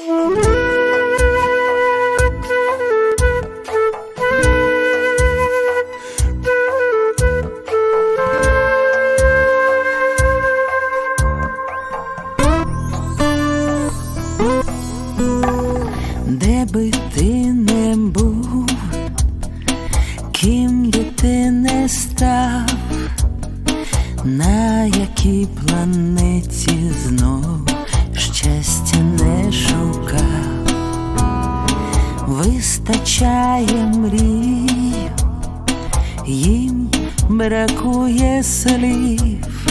Де би ти не був, ким би ти не став, на якій планеті знов вистачає мрій, їм бракує слів,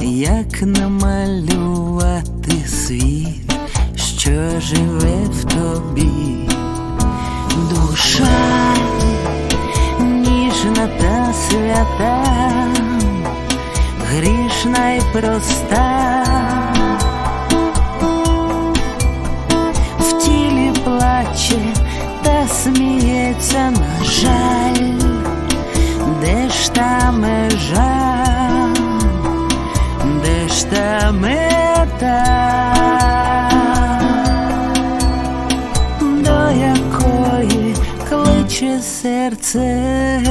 як намалювати світ, що живе в тобі, душа ніжна та свята, грішна й проста. Сміється, на жаль, де ж та межа, де ж та мета, до якої кличе серце.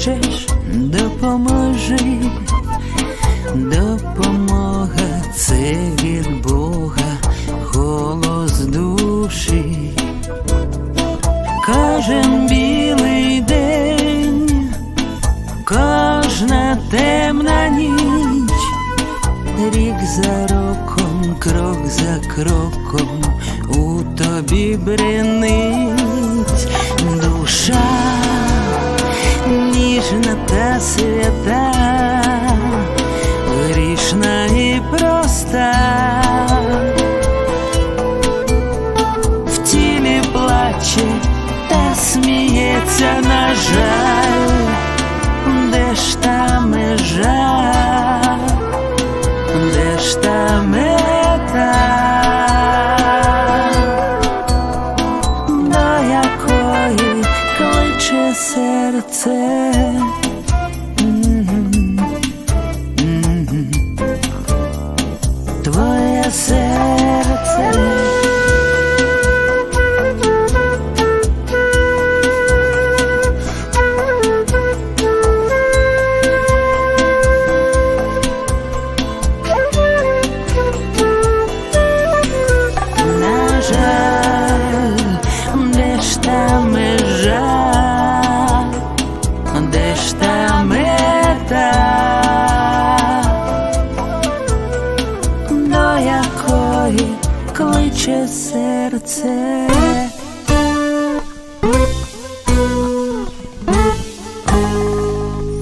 Зможеш допоможи, допомога це від Бога, голос душі. Кожен білий день, кожна темна ніч, рік за роком, крок за кроком у тобі бренить ніжна та свята, якої кличе серце.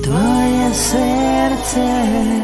Твоє серце.